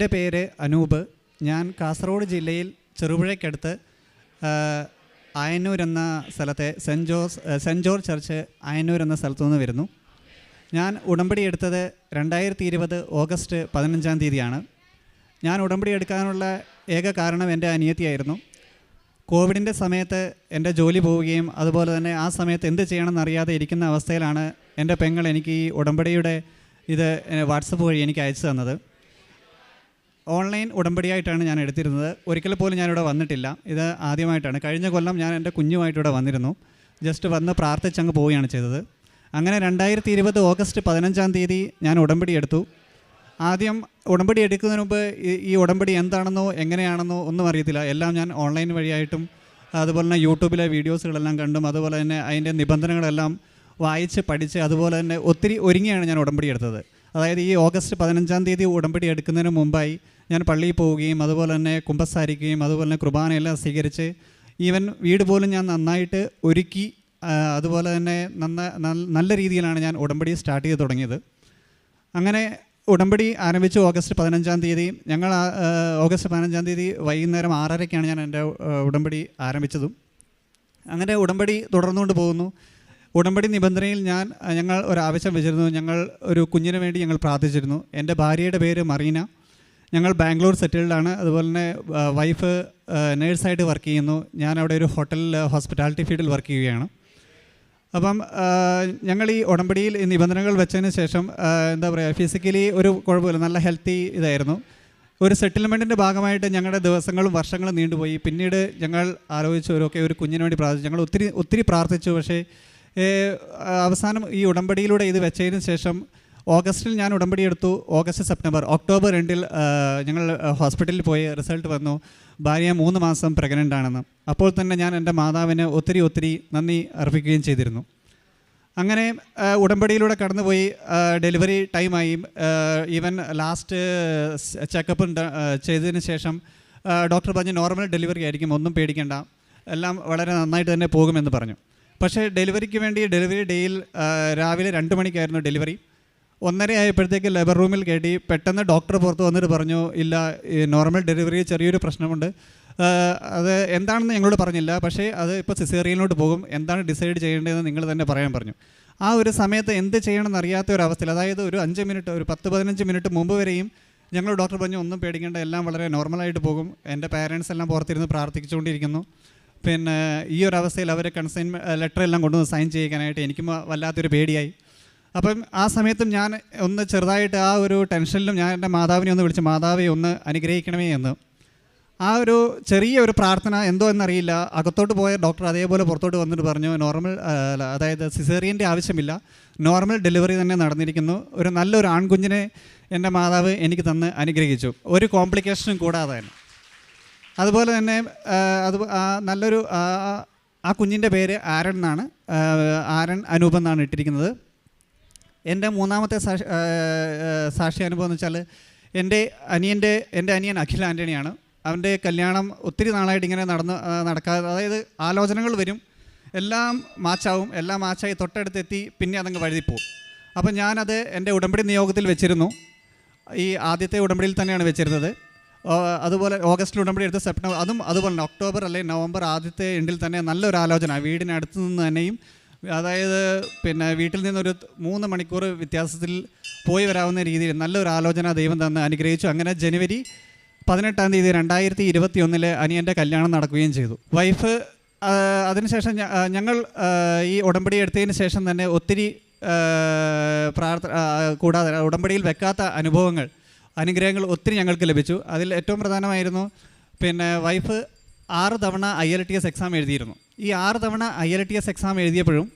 എന്റെ പേര് അനൂപ്. ഞാൻ കാസർഗോഡ് ജില്ലയിൽ ചെറുപുഴയ്ക്കടുത്ത് അയനൂർ എന്ന സ്ഥലത്തെ saint Jose saint George church Ayannur എന്ന സ്ഥലത്തു നിന്ന് വരുന്നു. ഞാൻ ഉടമ്പടി എടുത്തത് രണ്ടായിരത്തി ഇരുപത് ഓഗസ്റ്റ് പതിനഞ്ചാം തീയതിയാണ്. ഞാൻ ഉടമ്പടി എടുക്കാനുള്ള ഏക കാരണം എന്റെ അനിയത്തിയായിരുന്നു. കോവിഡിന്റെ സമയത്ത് എന്റെ ജോലി പോവുകയും അതുപോലെ തന്നെ ആ സമയത്ത് എന്ത് ചെയ്യണമെന്ന് അറിയാതെ ഇരിക്കുന്ന അവസ്ഥയിലാണ് എന്റെ പെങ്ങൾ എനിക്ക് ഈ ഉടമ്പടിയുടെ ഇത് വാട്സപ്പ് വഴി എനിക്ക് അയച്ചു തന്നത്. ഓൺലൈൻ ഉടമ്പടിയായിട്ടാണ് ഞാൻ എടുത്തിരുന്നത്. ഒരിക്കൽ പോലും ഞാനിവിടെ വന്നിട്ടില്ല. ഇത് ആദ്യമായിട്ടാണ്. കഴിഞ്ഞ കൊല്ലം ഞാൻ എന്റെ കുഞ്ഞുമായിട്ട് ഇവിടെ വന്നിരുന്നു. ജസ്റ്റ് വന്ന് പ്രാർത്ഥിച്ചങ്ങ് പോവുകയാണ് ചെയ്തത്. അങ്ങനെ രണ്ടായിരത്തി ഇരുപത് ഓഗസ്റ്റ് പതിനഞ്ചാം തീയതി ഞാൻ ഉടമ്പടി എടുത്തു. ആദ്യം ഉടമ്പടി എടുക്കുന്നതിന് മുമ്പ് ഈ- ഉടമ്പടി എന്താണെന്നോ എങ്ങനെയാണെന്നോ ഒന്നും അറിയത്തില്ല. എല്ലാം ഞാൻ ഓൺലൈൻ വഴിയായിട്ടും അതുപോലെ തന്നെ യൂട്യൂബിലെ വീഡിയോസുകളെല്ലാം കണ്ടും അതുപോലെ തന്നെ അതിന്റെ നിബന്ധനകളെല്ലാം വായിച്ച് പഠിച്ച് അതുപോലെ തന്നെ ഒത്തിരി ഒരുങ്ങിയാണ് ഞാൻ ഉടമ്പടി എടുത്തത്. അതായത് ഈ ഓഗസ്റ്റ് പതിനഞ്ചാം തീയതി ഉടമ്പടി എടുക്കുന്നതിന് മുമ്പായി ഞാൻ പള്ളിയിൽ പോവുകയും അതുപോലെ തന്നെ കുമ്പസാരിക്കുകയും അതുപോലെ തന്നെ കുർബാനയെല്ലാം സ്വീകരിച്ച് ഈവൻ വീട് പോലും ഞാൻ നന്നായിട്ട് ഒരുക്കി അതുപോലെ തന്നെ നന്ന നല്ല രീതിയിലാണ് ഞാൻ ഉടമ്പടി സ്റ്റാർട്ട് ചെയ്ത് തുടങ്ങിയത്. അങ്ങനെ ഉടമ്പടി ആരംഭിച്ചു ഓഗസ്റ്റ് പതിനഞ്ചാം തീയതി. ഞങ്ങൾ ഓഗസ്റ്റ് പതിനഞ്ചാം തീയതി വൈകുന്നേരം ആറരയ്ക്കാണ് ഞാൻ എന്റെ ഉടമ്പടി ആരംഭിച്ചതും. അങ്ങനെ ഉടമ്പടി തുടർന്നുകൊണ്ട് പോകുന്നു. ഉടമ്പടി നിബന്ധനയിൽ ഞാൻ ഞങ്ങൾ ഒരു ആവശ്യം വെച്ചിരുന്നു. ഞങ്ങൾ ഒരു കുഞ്ഞിന് വേണ്ടി ഞങ്ങൾ പ്രാർത്ഥിച്ചിരുന്നു. എന്റെ ഭാര്യയുടെ പേര് മറീന. ഞങ്ങൾ ബാംഗ്ലൂർ സെറ്റിൽഡാണ് അതുപോലെ തന്നെ വൈഫ് നേഴ്സായിട്ട് വർക്ക് ചെയ്യുന്നു. ഞാൻ അവിടെ ഒരു ഹോട്ടലിൽ ഹോസ്പിറ്റാലിറ്റി ഫീൽഡിൽ വർക്ക് ചെയ്യുകയാണ്. അപ്പം ഞങ്ങൾ ഈ ഉടമ്പടിയിൽ നിബന്ധനകൾ വെച്ചതിന് ശേഷം എന്താ പറയുക ഫിസിക്കലി ഒരു കുഴപ്പമില്ല. നല്ല ഹെൽത്തി ഇതായിരുന്നു. ഒരു സെറ്റിൽമെന്റിന്റെ ഭാഗമായിട്ട് ഞങ്ങളുടെ ദിവസങ്ങളും വർഷങ്ങളും നീണ്ടുപോയി. പിന്നീട് ഞങ്ങൾ ആലോചിച്ചു ഒരു ഒക്കെ ഒരു കുഞ്ഞിന് വേണ്ടി പ്രാർത്ഥിച്ചു. ഞങ്ങൾ ഒത്തിരി ഒത്തിരി പ്രാർത്ഥിച്ചു. പക്ഷേ അവസാനം ഈ ഉടമ്പടിയിലൂടെ ഇത് വെച്ചതിന് ശേഷം ഓഗസ്റ്റിൽ ഞാൻ ഉടമ്പടി എടുത്തു. August September. ഒക്ടോബർ രണ്ടിൽ ഞങ്ങൾ ഹോസ്പിറ്റലിൽ പോയി റിസൾട്ട് വന്നു. ഭാര്യ മൂന്ന് മാസം പ്രഗ്നന്റ് ആണെന്ന്. അപ്പോൾ തന്നെ ഞാൻ എന്റെ മാതാവിന് ഒത്തിരി ഒത്തിരി നന്ദി അർപ്പിക്കുകയും ചെയ്തിരുന്നു. അങ്ങനെ ഉടമ്പടിയിലൂടെ കടന്നുപോയി. ഡെലിവറി ടൈമായി ഈവൻ ലാസ്റ്റ് ചെക്കപ്പ് ചെയ്തതിന് ശേഷം ഡോക്ടർ പറഞ്ഞു നോർമൽ ഡെലിവറി ആയിരിക്കും. ഒന്നും പേടിക്കേണ്ട. എല്ലാം വളരെ നന്നായിട്ട് തന്നെ പോകുമെന്ന് പറഞ്ഞു. പക്ഷേ ഡെലിവറിക്ക് വേണ്ടി ഡെലിവറി ഡേയിൽ രാവിലെ രണ്ട് മണിക്കായിരുന്നു ഡെലിവറി ഒന്നര ആയപ്പോഴത്തേക്ക് ലേബർ റൂമിൽ കയറ്റി പെട്ടെന്ന് ഡോക്ടർ പുറത്ത് വന്നിട്ട് പറഞ്ഞു ഇല്ല നോർമൽ ഡെലിവറി ചെറിയൊരു പ്രശ്നമുണ്ട്. അത് എന്താണെന്ന് ഞങ്ങളോട് പറഞ്ഞില്ല. പക്ഷേ അത് ഇപ്പോൾ സിസേറിയനിലോട്ട് പോകും. എന്താണ് ഡിസൈഡ് ചെയ്യേണ്ടതെന്ന് നിങ്ങൾ തന്നെ പറയാൻ പറഞ്ഞു. ആ ഒരു സമയത്ത് എന്ത് ചെയ്യണമെന്ന് അറിയാത്ത ഒരു അവസ്ഥയിൽ അതായത് ഒരു അഞ്ച് മിനിറ്റ് ഒരു പത്ത് പതിനഞ്ച് മിനിറ്റ് മുമ്പ് വരെയും ഞങ്ങൾ ഡോക്ടർ പറഞ്ഞു ഒന്നും പേടിക്കേണ്ട എല്ലാം വളരെ നോർമലായിട്ട് പോകും. എന്റെ പാരൻസ് എല്ലാം പുറത്തിരുന്ന് പ്രാർത്ഥിച്ചുകൊണ്ടിരിക്കുന്നു. പിന്നെ ഈ ഒരു അവസ്ഥയിൽ അവർ കൺസൈൻ ലെറ്റർ എല്ലാം കൊണ്ടുവന്ന് സൈൻ ചെയ്യിക്കാനായിട്ട് എനിക്കും വല്ലാത്തൊരു പേടിയായി. അപ്പം ആ സമയത്തും ഞാൻ ഒന്ന് ചെറുതായിട്ട് ആ ഒരു ടെൻഷനിലും ഞാൻ എന്റെ മാതാവിനെ ഒന്ന് വിളിച്ച് മാതാവെ ഒന്ന് അനുഗ്രഹിക്കണമേ എന്ന്. ആ ഒരു ചെറിയ ഒരു പ്രാർത്ഥന എന്തോ എന്നറിയില്ല. അകത്തോട്ട് പോയ ഡോക്ടർ അതേപോലെ പുറത്തോട്ട് വന്നിട്ട് പറഞ്ഞു നോർമൽ അതായത് സിസേറിയന്റെ ആവശ്യമില്ല. നോർമൽ ഡെലിവറി തന്നെ നടന്നിരിക്കുന്നു. ഒരു നല്ലൊരു ആൺകുഞ്ഞിനെ എന്റെ മാതാവ് എനിക്ക് തന്ന് അനുഗ്രഹിച്ചു. ഒരു കോംപ്ലിക്കേഷനും കൂടാതെ തന്നെ. അതുപോലെ തന്നെ അത് നല്ലൊരു ആ കുഞ്ഞിന്റെ പേര് ആരൺ എന്നാണ്. ആരൺ അനൂപ് എന്നാണ് ഇട്ടിരിക്കുന്നത്. എന്റെ മൂന്നാമത്തെ സാക്ഷി സാക്ഷി അനുഭവം എന്ന് വെച്ചാൽ എന്റെ അനിയന്റെ എന്റെ അനിയൻ അഖിൽ ആന്റണിയാണ്. അവന്റെ കല്യാണം ഒത്തിരി നാളായിട്ട് ഇങ്ങനെ നടന്ന് നടക്കാ നടക്കാതെ അതായത് ആലോചനകൾ വരും എല്ലാം മാച്ചാവും എല്ലാം മാച്ചായി തൊട്ടടുത്തെത്തി പിന്നെ അതങ്ങ് വഴുതിപ്പോവും. അപ്പം ഞാനത് എന്റെ ഉടമ്പടി നിയോഗത്തിൽ വെച്ചിരുന്നു. ഈ ആദ്യത്തെ ഉടമ്പടിയിൽ തന്നെയാണ് വെച്ചിരുന്നത്. അതുപോലെ ഓഗസ്റ്റിൽ ഉടമ്പടി എടുത്ത് സെപ്റ്റംബർ അതും അതുപോലെ ഒക്ടോബർ അല്ലെങ്കിൽ നവംബർ ആദ്യത്തെ എൻഡിൽ തന്നെ നല്ലൊരു ആലോചന. വീടിനടുത്ത് നിന്ന് തന്നെയും അതായത് പിന്നെ വീട്ടിൽ നിന്നൊരു മൂന്ന് മണിക്കൂർ വ്യത്യാസത്തിൽ പോയി വരാവുന്ന രീതിയിൽ നല്ലൊരു ആലോചന ദൈവം തന്ന് അനുഗ്രഹിച്ചു. അങ്ങനെ ജനുവരി പതിനെട്ടാം തീയതി രണ്ടായിരത്തി ഇരുപത്തി ഒന്നിൽ അനിയന്റെ കല്യാണം നടക്കുകയും ചെയ്തു. വൈഫ് അതിനുശേഷം ഞങ്ങൾ ഈ ഉടമ്പടി എടുത്തതിന് ശേഷം തന്നെ ഒത്തിരി പ്രാർത്ഥ പ്രാർത്ഥന കൂടാതെ ഉടമ്പടിയിൽ വെക്കാത്ത അനുഭവങ്ങൾ അനുഗ്രഹങ്ങൾ ഒത്തിരി ഞങ്ങൾക്ക് ലഭിച്ചു. അതിൽ ഏറ്റവും പ്രധാനമായിരുന്നു പിന്നെ വൈഫ് ആറ് തവണ I L T S exam എഴുതിയിരുന്നു. ഈ ആറ് തവണ I L T S exam എഴുതിയപ്പോഴും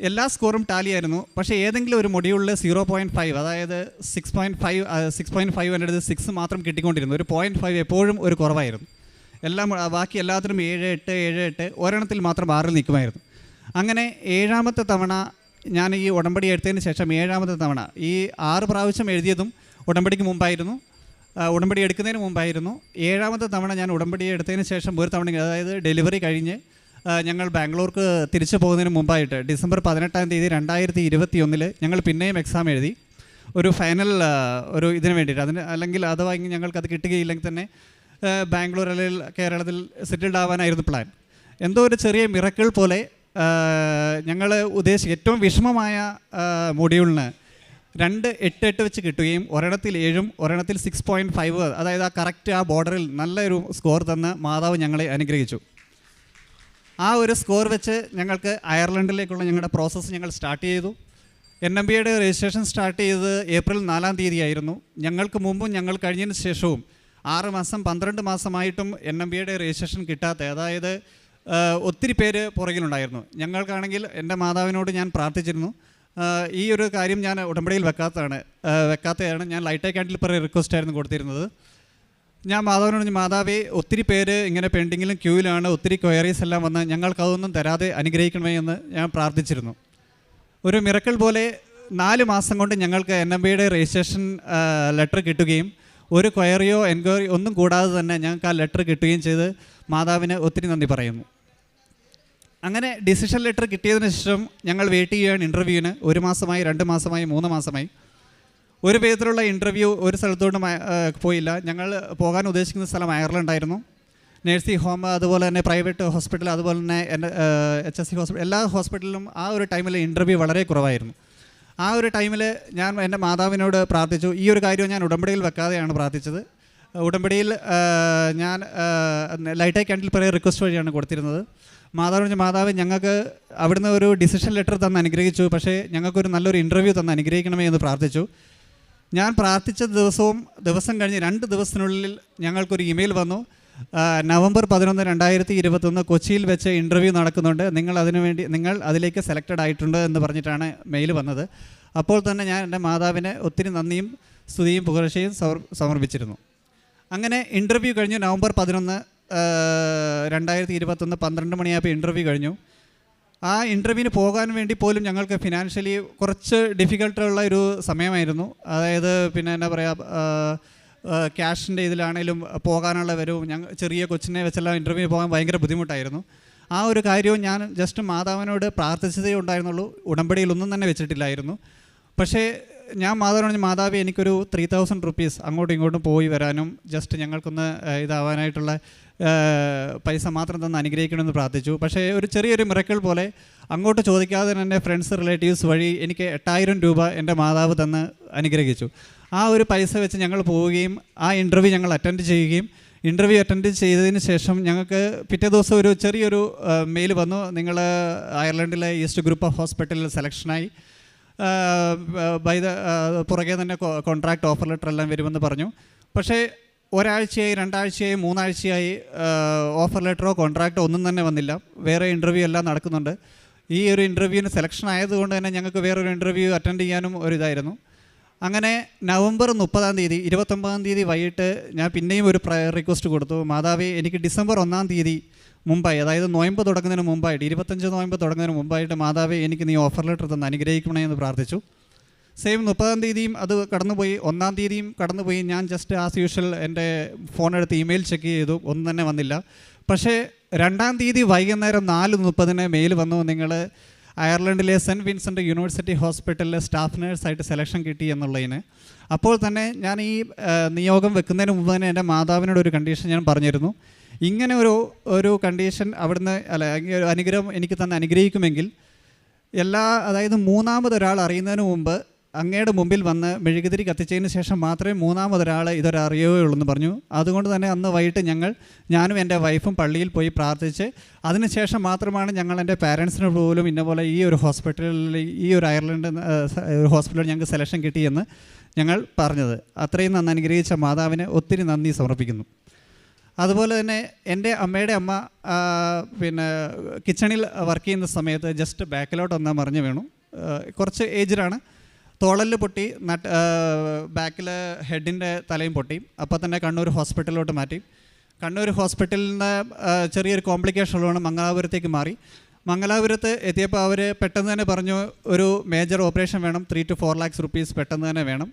എല്ലാ സ്കോറും ടാലിയായിരുന്നു പക്ഷേ ഏതെങ്കിലും ഒരു മൊഡ്യൂളിൽ സീറോ പോയിന്റ് ഫൈവ് അതായത് six point five six point five hundred six മാത്രം കിട്ടിക്കൊണ്ടിരുന്നു. ഒരു പോയിന്റ് ഫൈവ് എപ്പോഴും ഒരു കുറവായിരുന്നു. എല്ലാം ബാക്കി എല്ലാത്തിനും ഏഴ് എട്ട് ഏഴ് എട്ട് ഒരെണ്ണത്തിൽ മാത്രം ആറിൽ നിൽക്കുമായിരുന്നു. അങ്ങനെ ഏഴാമത്തെ തവണ ഞാൻ ഈ ഉടമ്പടി എടുത്തതിന് ശേഷം ഏഴാമത്തെ തവണ ഈ ആറ് പ്രാവശ്യം എഴുതിയതും ഉടമ്പടിക്ക് മുമ്പായിരുന്നു. ഉടമ്പടി എടുക്കുന്നതിന് മുമ്പായിരുന്നു. ഏഴാമത്തെ തവണ ഞാൻ ഉടമ്പടി എടുത്തതിന് ശേഷം ഒരു തവണ അതായത് ഡെലിവറി കഴിഞ്ഞ് ഞങ്ങൾ ബാംഗ്ലൂർക്ക് തിരിച്ചു പോകുന്നതിന് മുമ്പായിട്ട് ഡിസംബർ പതിനെട്ടാം തീയതി രണ്ടായിരത്തി ഇരുപത്തി ഒന്നിൽ ഞങ്ങൾ പിന്നെയും എക്സാം എഴുതി. ഒരു ഫൈനൽ ഒരു ഇതിന് വേണ്ടിയിട്ട്. അതിന് അല്ലെങ്കിൽ വാങ്ങി ഞങ്ങൾക്ക് അത് കിട്ടുകയില്ലെങ്കിൽ തന്നെ ബാംഗ്ലൂർ അല്ലെങ്കിൽ കേരളത്തിൽ സെറ്റിൽഡ് ആവാനായിരുന്നു പ്ലാൻ എന്തോ ഒരു ചെറിയ മിറക്കിൾ പോലെ ഞങ്ങൾ ഉദ്ദേശിച്ച ഏറ്റവും വിഷമമായ മൊഡ്യൂളിന് രണ്ട് എട്ട് എട്ട് വെച്ച് കിട്ടുകയും ഒരെണ്ണത്തിൽ ഏഴും ഒരെണ്ണത്തിൽ സിക്സ് പോയിന്റ് ഫൈവ് അതായത് ആ കറക്റ്റ് ആ ബോർഡറിൽ നല്ലൊരു സ്കോർ തന്ന് മാതാവ് ഞങ്ങളെ അനുഗ്രഹിച്ചു. ആ ഒരു സ്കോർ വെച്ച് ഞങ്ങൾക്ക് അയർലൻഡിലേക്കുള്ള ഞങ്ങളുടെ പ്രോസസ്സ് ഞങ്ങൾ സ്റ്റാർട്ട് ചെയ്തു. എൻ എം ബിയുടെ രജിസ്ട്രേഷൻ സ്റ്റാർട്ട് ചെയ്തത് ഏപ്രിൽ നാലാം തീയതി ആയിരുന്നു ഞങ്ങൾക്ക് മുമ്പും ഞങ്ങൾ കഴിഞ്ഞതിന് ശേഷവും ആറ് മാസം പന്ത്രണ്ട് മാസമായിട്ടും എൻ എം ബിയുടെ രജിസ്ട്രേഷൻ കിട്ടാത്ത അതായത് ഒത്തിരി പേര് പുറകിലുണ്ടായിരുന്നു. ഞങ്ങൾക്കാണെങ്കിൽ എന്റെ മാതാവിനോട് ഞാൻ പ്രാർത്ഥിച്ചിരുന്നു. ഈ ഒരു കാര്യം ഞാൻ ഉടമ്പടിയിൽ വെക്കാത്തതാണ് വെക്കാത്തതാണ് ഞാൻ ലൈറ്റ് ആൻഡിൽ പറയുന്ന റിക്വസ്റ്റ് ആയിരുന്നു കൊടുത്തിരുന്നത്. ഞാൻ മാതാവിനോട് മാതാവേ ഒത്തിരി പേര് ഇങ്ങനെ പെൻഡിങ്ങിലും ക്യൂവിലാണ് ഒത്തിരി ക്വയറീസ് എല്ലാം വന്ന് ഞങ്ങൾക്ക് അതൊന്നും തരാതെ അനുഗ്രഹിക്കണമേ എന്ന് ഞാൻ പ്രാർത്ഥിച്ചിരുന്നു. ഒരു മിറക്കിൾ പോലെ നാല് മാസം കൊണ്ട് ഞങ്ങൾക്ക് എൻ എം ബിയുടെ രജിസ്ട്രേഷൻ ലെറ്റർ കിട്ടുകയും ഒരു ക്വയറിയോ എൻക്വയറി ഒന്നും കൂടാതെ തന്നെ ഞങ്ങൾക്ക് ആ ലെറ്റർ കിട്ടുകയും ചെയ്ത് മാതാവിന് ഒത്തിരി നന്ദി പറയുന്നു. അങ്ങനെ ഡിസിഷൻ ലെറ്റർ കിട്ടിയതിന് ശേഷം ഞങ്ങൾ വെയിറ്റ് ചെയ്യുകയാണ് ഇന്റർവ്യൂവിന് ഒരു മാസമായി രണ്ട് മാസമായി മൂന്ന് മാസമായി. ഒരു വിധത്തിലുള്ള ഇന്റർവ്യൂ ഒരു സ്ഥലത്തോട്ടും പോയില്ല. ഞങ്ങൾ പോകാൻ ഉദ്ദേശിക്കുന്ന സ്ഥലം അയർലൻഡായിരുന്നു. നേഴ്സിംഗ് ഹോം അതുപോലെ തന്നെ പ്രൈവറ്റ് ഹോസ്പിറ്റൽ അതുപോലെ തന്നെ എച്ച് എസ് സി ഹോസ്പിറ്റൽ എല്ലാ ഹോസ്പിറ്റലിലും ആ ഒരു ടൈമിൽ ഇന്റർവ്യൂ വളരെ കുറവായിരുന്നു. ആ ഒരു ടൈമിൽ ഞാൻ എന്റെ മാതാവിനോട് പ്രാർത്ഥിച്ചു. ഈ ഒരു കാര്യം ഞാൻ ഉടമ്പടിയിൽ വെക്കാതെയാണ് പ്രാർത്ഥിച്ചത്. ഉടമ്പടിയിൽ ഞാൻ ലൈറ്റ് ക്യാൻഡിൽ പ്രയർ റിക്വസ്റ്റ് വഴിയാണ് കൊടുത്തിരുന്നത്. മാതാവ് പറഞ്ഞു, മാതാവ് ഞങ്ങൾക്ക് അവിടുന്ന് ഒരു ഡിസിഷൻ ലെറ്റർ തന്ന് അനുഗ്രഹിച്ചു. പക്ഷേ ഞങ്ങൾക്കൊരു നല്ലൊരു ഇന്റർവ്യൂ തന്ന് അനുഗ്രഹിക്കണമേ എന്ന് പ്രാർത്ഥിച്ചു. ഞാൻ പ്രാർത്ഥിച്ച ദിവസവും ദിവസം കഴിഞ്ഞ് രണ്ട് ദിവസത്തിനുള്ളിൽ ഞങ്ങൾക്കൊരു ഇമെയിൽ വന്നു. നവംബർ പതിനൊന്ന് രണ്ടായിരത്തി ഇരുപത്തൊന്ന് കൊച്ചിയിൽ വെച്ച് ഇന്റർവ്യൂ നടക്കുന്നുണ്ട്. നിങ്ങൾ അതിനു വേണ്ടി നിങ്ങൾ അതിലേക്ക് സെലക്റ്റഡ് ആയിട്ടുണ്ട് എന്ന് പറഞ്ഞിട്ടാണ് മെയിൽ വന്നത്. അപ്പോൾ തന്നെ ഞാൻ എന്റെ മാതാവിന് ഒത്തിരി നന്ദിയും സ്തുതിയും പുകഴ്ചയും സമർപ്പിച്ചിരുന്നു. അങ്ങനെ ഇന്റർവ്യൂ കഴിഞ്ഞു നവംബർ പതിനൊന്ന് രണ്ടായിരത്തി ഇരുപത്തൊന്ന് പന്ത്രണ്ട് മണിയായപ്പോൾ ഇന്റർവ്യൂ കഴിഞ്ഞു. ആ ഇന്റർവ്യൂവിന് പോകാൻ വേണ്ടി പോലും ഞങ്ങൾക്ക് ഫിനാൻഷ്യലി കുറച്ച് ഡിഫിക്കൽട്ടുള്ള ഒരു സമയമായിരുന്നു. അതായത് പിന്നെ എന്താ പറയുക ക്യാഷിന്റെ ഇതിലാണേലും പോകാനുള്ള വരവും ഞങ്ങൾ ചെറിയ കൊച്ചിനെ വെച്ചെല്ലാം ഇന്റർവ്യൂവിന് പോകാൻ ഭയങ്കര ബുദ്ധിമുട്ടായിരുന്നു. ആ ഒരു കാര്യവും ഞാൻ ജസ്റ്റ് മാതാവിനോട് പ്രാർത്ഥിച്ചതേ ഉണ്ടായിരുന്നുള്ളൂ. ഉടമ്പടിയിലൊന്നും തന്നെ വെച്ചിട്ടില്ലായിരുന്നു. പക്ഷേ ഞാൻ മാതാവാണെങ്കിൽ മാതാവ് എനിക്കൊരു ത്രീ തൗസൻഡ് റുപ്പീസ് അങ്ങോട്ടും ഇങ്ങോട്ടും പോയി വരാനും ജസ്റ്റ് ഞങ്ങൾക്കൊന്ന് ഇതാവാനായിട്ടുള്ള പൈസ മാത്രം തന്ന് അനുഗ്രഹിക്കണമെന്ന് പ്രാർത്ഥിച്ചു. പക്ഷേ ഒരു ചെറിയൊരു മിറക്കിൾ പോലെ അങ്ങോട്ട് ചോദിക്കാതെ തന്നെ ഫ്രണ്ട്സ് റിലേറ്റീവ്സ് വഴി എനിക്ക് എട്ടായിരം രൂപ എന്റെ മാതാവ് തന്ന് അനുഗ്രഹിച്ചു. ആ ഒരു പൈസ വെച്ച് ഞങ്ങൾ പോവുകയും ആ ഇന്റർവ്യൂ ഞങ്ങൾ അറ്റൻഡ് ചെയ്യുകയും ഇന്റർവ്യൂ അറ്റൻഡ് ചെയ്തതിന് ശേഷം ഞങ്ങൾക്ക് പിറ്റേ ദിവസം ഒരു ചെറിയൊരു മെയിൽ വന്നു. നിങ്ങൾ അയർലൻഡിലെ ഈസ്റ്റ് ഗ്രൂപ്പ് ഓഫ് ഹോസ്പിറ്റലിൽ സെലക്ഷനായി ബൈ ദ പുറകെ തന്നെ കോൺട്രാക്ട് ഓഫർ ലെറ്റർ എല്ലാം വരുമെന്ന് പറഞ്ഞു. പക്ഷേ ഒരാഴ്ചയായി രണ്ടാഴ്ചയായി മൂന്നാഴ്ചയായി ഓഫർ ലെറ്ററോ കോൺട്രാക്റ്റോ ഒന്നും തന്നെ വന്നില്ല. വേറെ ഇന്റർവ്യൂ എല്ലാം നടക്കുന്നുണ്ട്. ഈ ഒരു ഇന്റർവ്യൂവിന് സെലക്ഷൻ ആയതുകൊണ്ട് തന്നെ ഞങ്ങൾക്ക് വേറൊരു ഇന്റർവ്യൂ അറ്റൻഡ് ചെയ്യാനും ഒരു ഇതായിരുന്നു. അങ്ങനെ നവംബർ മുപ്പതാം തീയതി ഇരുപത്തൊമ്പതാം തീയതി വൈകിട്ട് ഞാൻ പിന്നെയും ഒരു പ്രയർ റിക്വസ്റ്റ് കൊടുത്തു. മാതാവി എനിക്ക് ഡിസംബർ ഒന്നാം തീയതി മുമ്പായി അതായത് നോയമ്പ് തുടങ്ങുന്നതിന് മുമ്പായിട്ട് ഇരുപത്തഞ്ച് നോയമ്പ് തുടങ്ങുന്നതിന് മുമ്പായിട്ട് മാതാവി എനിക്ക് നീ ഓഫർ ലെറ്റർ തന്ന് അനുഗ്രഹിക്കണേ എന്ന് പ്രാർത്ഥിച്ചു. സെയിം മുപ്പതാം തീയതിയും അത് കടന്നുപോയി. ഒന്നാം തീയതിയും കടന്നുപോയി. ഞാൻ ജസ്റ്റ് ആസ് യൂഷ്വൽ എന്റെ ഫോണെടുത്ത് ഇമെയിൽ ചെക്ക് ചെയ്തു. ഒന്നും തന്നെ വന്നില്ല. പക്ഷേ രണ്ടാം തീയതി വൈകുന്നേരം നാല് മുപ്പതിന് മെയിൽ വന്നു. നിങ്ങൾ അയർലൻഡിലെ സെന്റ് വിൻസെന്റ് യൂണിവേഴ്സിറ്റി ഹോസ്പിറ്റലിലെ സ്റ്റാഫ് നേഴ്സായിട്ട് സെലക്ഷൻ കിട്ടി എന്നുള്ളതിന്. അപ്പോൾ തന്നെ ഞാൻ ഈ നിയോഗം വെക്കുന്നതിന് മുമ്പ് തന്നെ എന്റെ മാതാവിനോട് ഒരു കണ്ടീഷൻ ഞാൻ പറഞ്ഞിരുന്നു. ഇങ്ങനെ ഒരു ഒരു കണ്ടീഷൻ അവിടുന്ന് അല്ല അനുഗ്രഹം എനിക്ക് തന്നെ അനുഗ്രഹിക്കുമെങ്കിൽ എല്ലാ അതായത് മൂന്നാമതൊരാൾ അറിയുന്നതിന് മുമ്പ് അങ്ങയുടെ മുമ്പിൽ വന്ന് മെഴുകുതിരി കത്തിച്ചതിന് ശേഷം മാത്രമേ മൂന്നാമതൊരാൾ ഇതൊരറിയുകയുള്ളൂ എന്ന് പറഞ്ഞു. അതുകൊണ്ട് തന്നെ അന്ന് വൈകിട്ട് ഞങ്ങൾ ഞാനും എന്റെ വൈഫും പള്ളിയിൽ പോയി പ്രാർത്ഥിച്ച് അതിനുശേഷം മാത്രമാണ് ഞങ്ങൾ എന്റെ പാരൻസിന് പോലും ഇന്ന പോലെ ഈ ഒരു ഹോസ്പിറ്റലിൽ ഈ ഒരു അയർലൻഡ് ഹോസ്പിറ്റലിൽ ഞങ്ങൾക്ക് സെലക്ഷൻ കിട്ടിയെന്ന് ഞങ്ങൾ പറഞ്ഞത്. അത്രയും നന്ന് അനുഗ്രഹിച്ച മാതാവിന് ഒത്തിരി നന്ദി സമർപ്പിക്കുന്നു. അതുപോലെ തന്നെ എന്റെ അമ്മയുടെ അമ്മ പിന്നെ കിച്ചണിൽ വർക്ക് ചെയ്യുന്ന സമയത്ത് ജസ്റ്റ് ബാക്കിലോട്ട് ഒന്നാ മറിഞ്ഞു വീണു. കുറച്ച് ഏജിലാണ് തോളൽ പൊട്ടി നട്ട് ബാക്കിൽ ഹെഡിന്റെ തലയും പൊട്ടി. അപ്പോൾ തന്നെ കണ്ണൂർ ഹോസ്പിറ്റലിലോട്ട് മാറ്റി. കണ്ണൂർ ഹോസ്പിറ്റലിൽ നിന്ന് ചെറിയൊരു കോംപ്ലിക്കേഷൻ ഉള്ളതുകൊണ്ട് മംഗലാപുരത്തേക്ക് മാറി. മംഗലാപുരത്ത് എത്തിയപ്പോൾ അവർ പെട്ടെന്ന് തന്നെ പറഞ്ഞു ഒരു മേജർ ഓപ്പറേഷൻ വേണം three to four lakhs rupees പെട്ടെന്ന് തന്നെ വേണം.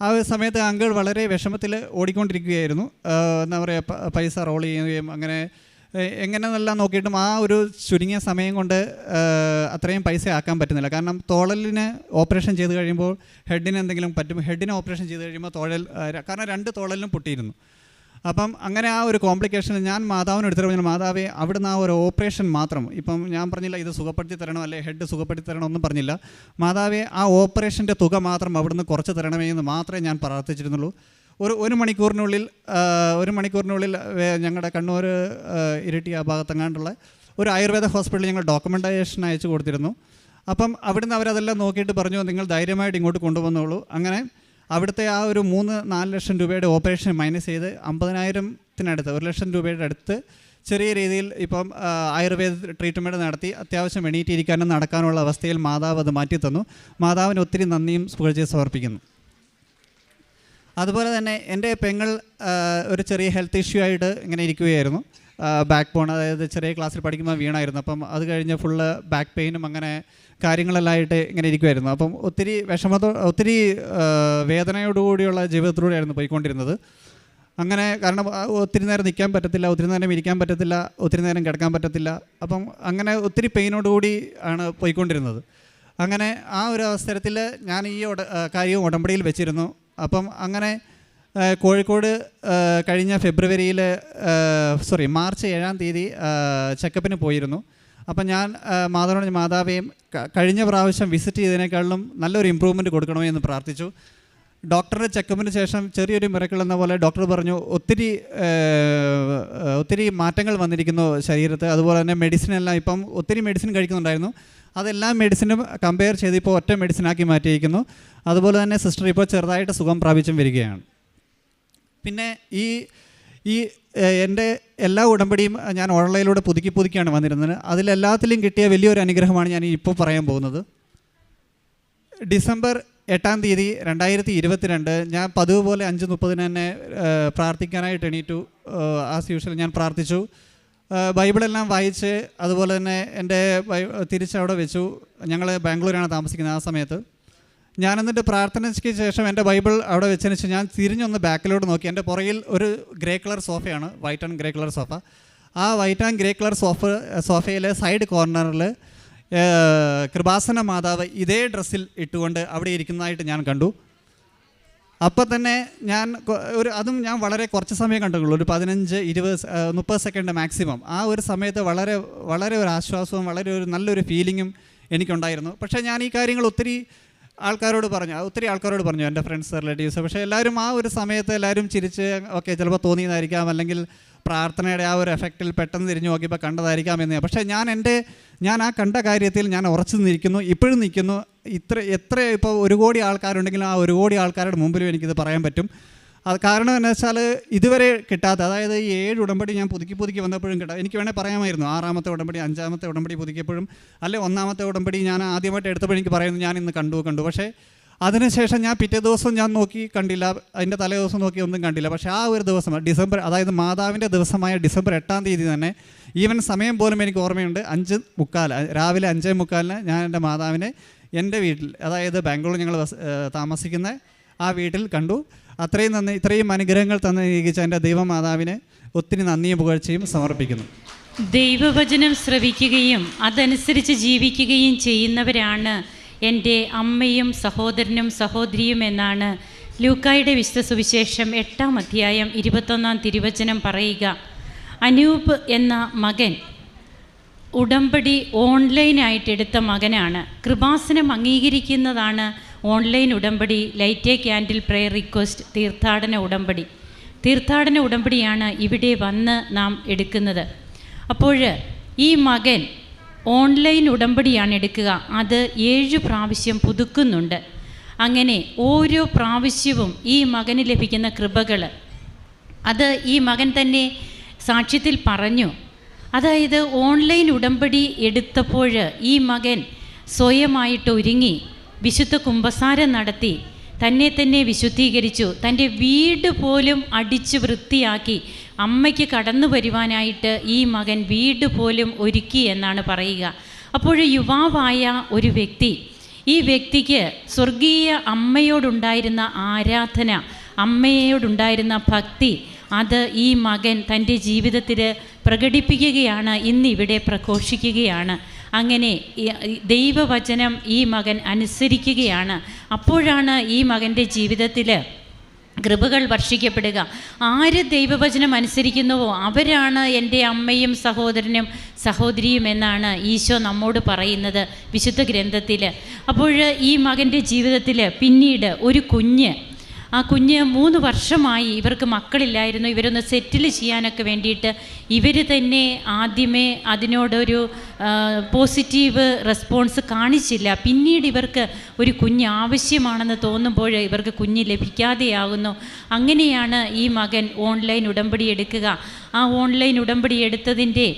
ആ സമയത്ത് അങ്കിൾ വളരെ വിഷമത്തിൽ ഓടിക്കൊണ്ടിരിക്കുകയായിരുന്നു. എന്താ പറയുക പൈസ റോൾ ചെയ്യുകയും അങ്ങനെ എങ്ങനെയെന്നെല്ലാം നോക്കിയിട്ടും ആ ഒരു ചുരുങ്ങിയ സമയം കൊണ്ട് അത്രയും പൈസ ആക്കാൻ പറ്റുന്നില്ല. കാരണം തോളലിന് ഓപ്പറേഷൻ ചെയ്ത് കഴിയുമ്പോൾ ഹെഡിന് എന്തെങ്കിലും പറ്റും. ഹെഡിന് ഓപ്പറേഷൻ ചെയ്ത് കഴിയുമ്പോൾ തോഴൽ കാരണം രണ്ട് തോളലിനും പൊട്ടിയിരുന്നു. അപ്പം അങ്ങനെ ആ ഒരു കോംപ്ലിക്കേഷൻ ഞാൻ മാതാവിന് എടുത്തിട്ട് പറഞ്ഞു മാതാവേ അവിടുന്ന് ആ ഒരു ഓപ്പറേഷൻ മാത്രം. ഇപ്പം ഞാൻ പറഞ്ഞില്ല ഇത് സുഖപ്പെടുത്തി തരണം അല്ലെ ഹെഡ് സുഖപ്പെടുത്തി തരണം ഒന്നും പറഞ്ഞില്ല. മാതാവേ ആ ഓപ്പറേഷന്റെ തുക മാത്രം അവിടുന്ന് കുറച്ച് തരണമേ എന്ന് മാത്രമേ ഞാൻ പ്രാർത്ഥിച്ചിരുന്നുള്ളൂ. ഒരു ഒരു മണിക്കൂറിനുള്ളിൽ ഒരു മണിക്കൂറിനുള്ളിൽ ഞങ്ങളുടെ കണ്ണൂർ ഇരിട്ടി ആ ഭാഗത്തെങ്ങാണ്ടുള്ള ഒരു ആയുർവേദ ഹോസ്പിറ്റലിൽ ഞങ്ങൾ ഡോക്യുമെന്റേഷൻ അയച്ചു കൊടുത്തിരുന്നു. അപ്പം അവിടുന്ന് അവരതെല്ലാം നോക്കിയിട്ട് പറഞ്ഞു നിങ്ങൾ ധൈര്യമായിട്ട് ഇങ്ങോട്ട് കൊണ്ടുവന്നോളൂ. അങ്ങനെ അവിടുത്തെ ആ ഒരു മൂന്ന് നാല് ലക്ഷം രൂപയുടെ ഓപ്പറേഷൻ മൈനസ് ചെയ്ത് അമ്പതിനായിരത്തിനടുത്ത് ഒരു ലക്ഷം രൂപയുടെ അടുത്ത് ചെറിയ രീതിയിൽ ഇപ്പം ആയുർവേദ ട്രീറ്റ്മെന്റ് നടത്തി അത്യാവശ്യം എണീറ്റിരിക്കാനും നടക്കാനുള്ള അവസ്ഥയിൽ മാതാവ് അത് മാറ്റി തന്നു മാതാവിന് ഒത്തിരി നന്ദിയും പുകഴ്ചയും സമർപ്പിക്കുന്നു. അതുപോലെ തന്നെ എന്റെ പെങ്ങൾ ഒരു ചെറിയ ഹെൽത്ത് ഇഷ്യൂ ആയിട്ട് ഇങ്ങനെ ഇരിക്കുകയായിരുന്നു. ബാക്ക് ബോൺ അതായത് ചെറിയ ക്ലാസ്സിൽ പഠിക്കുമ്പോൾ വീണായിരുന്നു. അപ്പം അത് കഴിഞ്ഞ് ഫുള്ള് ബാക്ക് പെയിനും അങ്ങനെ കാര്യങ്ങളെല്ലാം ആയിട്ട് ഇങ്ങനെ ഇരിക്കുമായിരുന്നു അപ്പം ഒത്തിരി വിഷമത്തോ ഒത്തിരി വേദനയോടുകൂടിയുള്ള ജീവിതത്തിലൂടെയായിരുന്നു പോയിക്കൊണ്ടിരുന്നത്. അങ്ങനെ കാരണം ഒത്തിരി നേരം നിൽക്കാൻ പറ്റത്തില്ല ഒത്തിരി നേരം ഇരിക്കാൻ പറ്റത്തില്ല ഒത്തിരി നേരം കിടക്കാൻ പറ്റത്തില്ല. അപ്പം അങ്ങനെ ഒത്തിരി പെയിനോടുകൂടി ആണ് പോയിക്കൊണ്ടിരുന്നത്. അങ്ങനെ ആ ഒരു അവസരത്തിൽ ഞാൻ ഈ കാര്യവും ഉടമ്പടിയിൽ വെച്ചിരുന്നു. അപ്പം അങ്ങനെ കോഴിക്കോട് കഴിഞ്ഞ ഫെബ്രുവരിയിൽ സോറി മാർച്ച് ഏഴാം തീയതി ചെക്കപ്പിന് പോയിരുന്നു. അപ്പം ഞാൻ മാതാവിനോട് മാതാവേയും കഴിഞ്ഞ പ്രാവശ്യം വിസിറ്റ് ചെയ്തതിനേക്കാളും നല്ലൊരു ഇമ്പ്രൂവ്മെന്റ് കൊടുക്കണമോ എന്ന് പ്രാർത്ഥിച്ചു. ഡോക്ടറുടെ ചെക്കപ്പിന് ശേഷം ചെറിയൊരു മിറക്കിൾ എന്ന പോലെ ഡോക്ടർ പറഞ്ഞു ഒത്തിരി ഒത്തിരി മാറ്റങ്ങൾ വന്നിരിക്കുന്നു ശരീരത്ത്. അതുപോലെ തന്നെ മെഡിസിൻ എല്ലാം ഇപ്പം ഒത്തിരി മെഡിസിൻ കഴിക്കുന്നുണ്ടായിരുന്നു. അതെല്ലാം മെഡിസിനും കമ്പയർ ചെയ്ത് ഇപ്പോൾ ഒറ്റ മെഡിസിനാക്കി മാറ്റിയിരിക്കുന്നു. അതുപോലെ തന്നെ സിസ്റ്റർ ഇപ്പോൾ ചെറുതായിട്ട് സുഖം പ്രാപിച്ചും വരികയാണ്. പിന്നെ ഈ ഈ എന്റെ എല്ലാ ഉടമ്പടിയും ഞാൻ ഓൺലൈനിലൂടെ പുതുക്കി പുതുക്കിയാണ് വന്നിരുന്നത്. അതിലെല്ലാത്തിലും കിട്ടിയ വലിയൊരു അനുഗ്രഹമാണ് ഞാൻ ഇപ്പോൾ പറയാൻ പോകുന്നത്. ഡിസംബർ എട്ടാം തീയതി രണ്ടായിരത്തി ഇരുപത്തിരണ്ട് ഞാൻ പതിവ് പോലെ അഞ്ച് മുപ്പതിന് തന്നെ പ്രാർത്ഥിക്കാനായിട്ട് എണീറ്റു. ആസ് യൂഷ്വൽ ഞാൻ പ്രാർത്ഥിച്ചു. ബൈബിളെല്ലാം വായിച്ച് അതുപോലെ തന്നെ എന്റെ തിരിച്ചവിടെ വെച്ചു. ഞങ്ങൾ ബാംഗ്ലൂരാണ് താമസിക്കുന്നത് ആ സമയത്ത്. ഞാൻ എന്നിട്ട് പ്രാർത്ഥനയ്ക്ക് ശേഷം എന്റെ ബൈബിൾ അവിടെ വെച്ചതിന് ശേഷം ഞാൻ തിരിഞ്ഞൊന്ന് ബാക്കിലോട്ട് നോക്കി. എന്റെ പുറകിൽ ഒരു grey colour സോഫയാണ് white and grey colour sofa. ആ white and grey colour sofa സോഫയിലെ side കോർണറിൽ കൃപാസന മാതാവ് ഇതേ ഡ്രസ്സിൽ ഇട്ടുകൊണ്ട് അവിടെ ഇരിക്കുന്നതായിട്ട് ഞാൻ കണ്ടു. അപ്പോൾ തന്നെ ഞാൻ ഒരു അതും ഞാൻ വളരെ കുറച്ച് സമയം കണ്ടുള്ളൂ ഒരു പതിനഞ്ച് ഇരുപത് മുപ്പത് സെക്കൻഡ് മാക്സിമം ആ ഒരു സമയത്ത് വളരെ വളരെ ഒരു ആശ്വാസവും വളരെ ഒരു നല്ലൊരു ഫീലിങ്ങും എനിക്കുണ്ടായിരുന്നു. പക്ഷേ ഞാൻ ഈ കാര്യങ്ങൾ ഒത്തിരി ആൾക്കാരോട് പറഞ്ഞു ഒത്തിരി ആൾക്കാരോട് പറഞ്ഞു എന്റെ ഫ്രണ്ട്സ് റിലേറ്റീവ്സ് പക്ഷേ എല്ലാവരും ആ ഒരു സമയത്ത് എല്ലാവരും ചിരിച്ച് ഓക്കെ ചിലപ്പോൾ തോന്നിയതായിരിക്കാം അല്ലെങ്കിൽ പ്രാർത്ഥനയുടെ ആ ഒരു എഫക്റ്റിൽ പെട്ടെന്ന് തിരിഞ്ഞു നോക്കിയപ്പോൾ കണ്ടതായിരിക്കാം എന്ന്. പക്ഷേ ഞാൻ എന്റെ ഞാൻ ആ കണ്ട കാര്യത്തിൽ ഞാൻ ഉറച്ചു നിൽക്കുന്നു ഇപ്പോഴും നിൽക്കുന്നു. ഇത്ര എത്ര ഇപ്പോൾ ഒരു കോടി ആൾക്കാരുണ്ടെങ്കിലും ആ ഒരു കോടി ആൾക്കാരുടെ മുമ്പിലും എനിക്കിത് പറയാൻ പറ്റും. അത് കാരണം എന്ന് വെച്ചാൽ ഇതുവരെ കിട്ടാത്ത അതായത് ഈ ഏഴ് ഉടമ്പടി ഞാൻ പുതുക്കി പുതുക്കി വന്നപ്പോഴും കിട്ടാം എനിക്ക് വേണേൽ പറയാമായിരുന്നു. ആറാമത്തെ ഉടമ്പടി അഞ്ചാമത്തെ ഉടമ്പടി പുതുക്കിയപ്പോഴും അല്ലെ ഒന്നാമത്തെ ഉടമ്പടി ഞാൻ ആദ്യമായിട്ട് എടുത്തപ്പോൾ എനിക്ക് പറയുന്നു ഞാൻ ഇന്ന് കണ്ടു കണ്ടു. പക്ഷേ അതിനുശേഷം ഞാൻ പിറ്റേ ദിവസം ഞാൻ നോക്കി കണ്ടില്ല അതിന്റെ തലേ ദിവസം നോക്കി ഒന്നും കണ്ടില്ല. പക്ഷേ ആ ഒരു ദിവസം ഡിസംബർ അതായത് മാതാവിന്റെ ദിവസമായ ഡിസംബർ എട്ടാം തീയതി തന്നെ ഈവൻ സമയം പോലും എനിക്ക് ഓർമ്മയുണ്ട്. അഞ്ച് മുക്കാൽ രാവിലെ അഞ്ചേ മുക്കാലിന് ഞാൻ എന്റെ മാതാവിനെ എന്റെ വീട്ടിൽ അതായത് ബാംഗ്ലൂർ ഞങ്ങൾ താമസിക്കുന്ന ആ വീട്ടിൽ കണ്ടു. അത്രയും നന്ദി ഇത്രയും അനുഗ്രഹങ്ങൾ തന്നെ നിയോഗിച്ച എന്റെ ദൈവമാതാവിനെ ഒത്തിരി നന്ദിയും പുകഴ്ചയും സമർപ്പിക്കുന്നു. ദൈവവചനം ശ്രവിക്കുകയും അതനുസരിച്ച് ജീവിക്കുകയും ചെയ്യുന്നവരാണ് എന്റെ അമ്മയും സഹോദരനും സഹോദരിയും എന്നാണ് ലൂക്കായുടെ വിശുദ്ധ സുവിശേഷം എട്ടാം അധ്യായം ഇരുപത്തൊന്നാം തിരുവചനം പറയുക. അനൂപ് എന്ന മകൻ ഉടമ്പടി ഓൺലൈനായിട്ട് എടുത്ത മകനാണ്. കൃപാസനം അംഗീകരിക്കുന്നതാണ് ഓൺലൈൻ ഉടമ്പടി. Light a candle prayer request തീർത്ഥാടന ഉടമ്പടി. തീർത്ഥാടന ഉടമ്പടിയാണ് ഇവിടെ വന്ന് നാം എടുക്കുന്നത്. അപ്പോൾ ഈ മകൻ ഓൺലൈൻ ഉടമ്പടിയാണ് എടുക്കുക. അത് ഏഴ് പ്രാവശ്യം പുതുക്കുന്നുണ്ട്. അങ്ങനെ ഓരോ പ്രാവശ്യവും ഈ മകന് ലഭിക്കുന്ന കൃപകൾ അത് ഈ മകൻ തന്നെ സാക്ഷ്യത്തിൽ പറഞ്ഞു. അതായത് ഓൺലൈൻ ഉടമ്പടി എടുത്തപ്പോൾ ഈ മകൻ സ്വയമായിട്ട് ഒരുങ്ങി വിശുദ്ധ കുംഭസാരം നടത്തി തന്നെ തന്നെ വിശുദ്ധീകരിച്ചു. തന്റെ വീട് പോലും അടിച്ച് വൃത്തിയാക്കി അമ്മയ്ക്ക് കടന്നു വരുവാനായിട്ട് ഈ മകൻ വീട് പോലും ഒരുക്കി എന്നാണ് പറയുക. അപ്പോൾ യുവാവായ ഒരു വ്യക്തി ഈ വ്യക്തിക്ക് സ്വർഗീയ അമ്മയോടുണ്ടായിരുന്ന ആരാധന അമ്മയോടുണ്ടായിരുന്ന ഭക്തി അത് ഈ മകൻ തന്റെ ജീവിതത്തിൽ പ്രകടിപ്പിക്കുകയാണ് ഇന്നിവിടെ പ്രഘോഷിക്കുകയാണ്. അങ്ങനെ ദൈവവചനം ഈ മകൻ അനുസരിക്കുകയാണ്. അപ്പോഴാണ് ഈ മകന്റെ ജീവിതത്തിൽ കൃപകൾ വർഷിക്കപ്പെടുക. ആര് ദൈവവചനം അനുസരിക്കുന്നുവോ അവരാണ് എന്റെ അമ്മയും സഹോദരനും സഹോദരിയും എന്നാണ് ഈശോ നമ്മോട് പറയുന്നത് വിശുദ്ധ ഗ്രന്ഥത്തിൽ അപ്പോൾ ഈ മകന്റെ ജീവിതത്തിൽ പിന്നീട് ഒരു കുഞ്ഞ് ആ കുഞ്ഞ് മൂന്ന് വർഷമായി ഇവർക്ക് മക്കളില്ലായിരുന്നു. ഇവരൊന്ന് സെറ്റിൽ ചെയ്യാനൊക്കെ വേണ്ടിയിട്ട് ഇവർ തന്നെ ആദ്യമേ അതിനോടൊരു പോസിറ്റീവ് റെസ്പോൺസ് കാണിച്ചില്ല. പിന്നീട് ഇവർക്ക് ഒരു കുഞ്ഞ് ആവശ്യമാണെന്ന് തോന്നുമ്പോൾ ഇവർക്ക് കുഞ്ഞ് ലഭിക്കാതെയാകുന്നു. അങ്ങനെയാണ് ഈ മകൻ ഓൺലൈൻ ഉടമ്പടി എടുക്കുക. ആ ഓൺലൈൻ ഉടമ്പടി എടുത്തതിന്റെ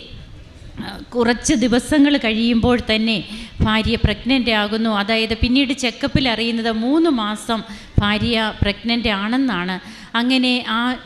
കുറച്ച് ദിവസങ്ങൾ കഴിയുമ്പോൾ തന്നെ ഭാര്യ പ്രഗ്നന്റ് ആകുന്നു. അതായത് പിന്നീട് ചെക്കപ്പിൽ അറിയുന്നത് മൂന്ന് മാസം ഭാര്യ പ്രഗ്നന്റ് ആണെന്നാണ്. അങ്ങനെ ആ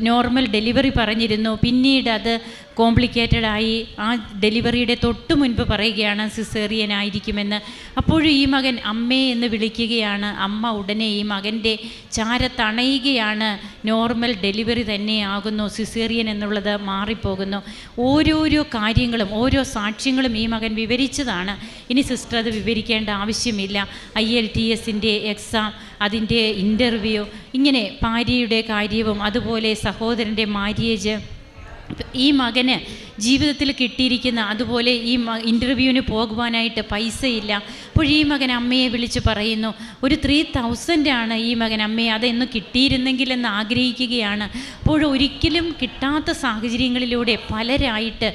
നോർമൽ ഡെലിവറി പറഞ്ഞിരുന്നു. പിന്നീട് അത് കോംപ്ലിക്കേറ്റഡ് ആയി ആ ഡെലിവറിയുടെ തൊട്ട് മുൻപ് പറയുകയാണ് സിസേറിയൻ ആയിരിക്കുമെന്ന് അപ്പോഴും ഈ മകൻ അമ്മേ എന്ന് വിളിക്കുകയാണ്. അമ്മ ഉടനെ ഈ മകന്റെ ചാരത്തണയുകയാണ് നോർമൽ ഡെലിവറി തന്നെ ആകുന്നു. സിസേറിയൻ എന്നുള്ളത് മാറിപ്പോകുന്നു. ഓരോരോ കാര്യങ്ങളും ഓരോ സാക്ഷ്യങ്ങളും ഈ മകൻ വിവരിച്ചതാണ്. ഇനി സിസ്റ്റർ അത് വിവരിക്കേണ്ട ആവശ്യമില്ല. ഐ എൽ ടി എസിന്റെ എക്സാം അതിന്റെ ഇന്റർവ്യൂ ഇങ്ങനെ ഭാര്യയുടെ കാര്യവും അതുപോലെ സഹോദരന്റെ മാര്യേജ് ഈ മകന് ജീവിതത്തിൽ കിട്ടിയിരിക്കുന്ന അതുപോലെ ഈ ഇന്റർവ്യൂവിന് പോകുവാനായിട്ട് പൈസയില്ല. അപ്പോൾ ഈ മകൻ അമ്മയെ വിളിച്ച് പറയുന്നു ഒരു ത്രീ തൗസൻഡാണ് ഈ മകൻ അമ്മയെ കിട്ടിയിരുന്നെങ്കിൽ കിട്ടിയിരുന്നെങ്കിലെന്ന് ആഗ്രഹിക്കുകയാണ്. അപ്പോൾ ഒരിക്കലും കിട്ടാത്ത സാഹചര്യങ്ങളിലൂടെ പലരായിട്ട്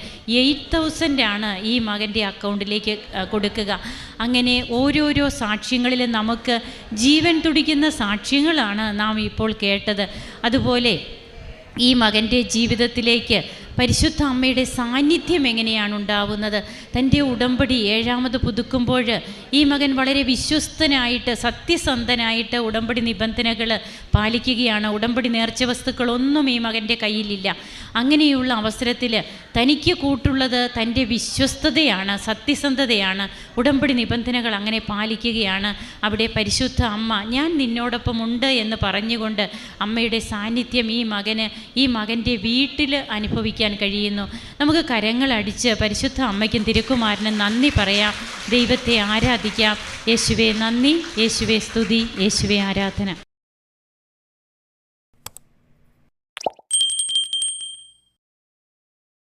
എയ്റ്റ് തൗസൻഡാണ് ഈ മകന്റെ അക്കൗണ്ടിലേക്ക് കൊടുക്കുക. അങ്ങനെ ഓരോരോ സാക്ഷ്യങ്ങളിൽ നമുക്ക് ജീവൻ തുടിക്കുന്ന സാക്ഷ്യങ്ങളാണ് നാം ഇപ്പോൾ കേട്ടത്. അതുപോലെ ഈ മകന്റെ ജീവിതത്തിലേക്ക് പരിശുദ്ധ അമ്മയുടെ സാന്നിധ്യം എങ്ങനെയാണ് ഉണ്ടാവുന്നത്? തന്റെ ഉടമ്പടി ഏഴാമത് പുതുക്കുമ്പോൾ ഈ മകൻ വളരെ വിശ്വസ്തനായിട്ട് സത്യസന്ധനായിട്ട് ഉടമ്പടി നിബന്ധനകൾ പാലിക്കുകയാണ്. ഉടമ്പടി നേർച്ച വസ്തുക്കളൊന്നും ഈ മകന്റെ കയ്യിലില്ല. അങ്ങനെയുള്ള അവസരത്തിൽ തനിക്ക് കൂട്ടുള്ളത് തന്റെ വിശ്വസ്തതയാണ് സത്യസന്ധതയാണ്. ഉടമ്പടി നിബന്ധനകൾ അങ്ങനെ പാലിക്കുകയാണ്. അവിടെ പരിശുദ്ധ അമ്മ ഞാൻ നിന്നോടൊപ്പം ഉണ്ട് എന്ന് പറഞ്ഞുകൊണ്ട് അമ്മയുടെ സാന്നിധ്യം ഈ മകന് ഈ മകന്റെ വീട്ടിൽ അനുഭവിക്കാൻ കഴിയുന്നു. നമുക്ക് കരങ്ങളടിച്ച് പരിശുദ്ധ അമ്മയ്ക്കും തിരുക്കുമാരനും നന്ദി പറയാം. ദൈവത്തെ ആരാധിക്കാം. യേശുവെ നന്ദി. യേശുവെ സ്തുതി. യേശുവെ ആരാധന.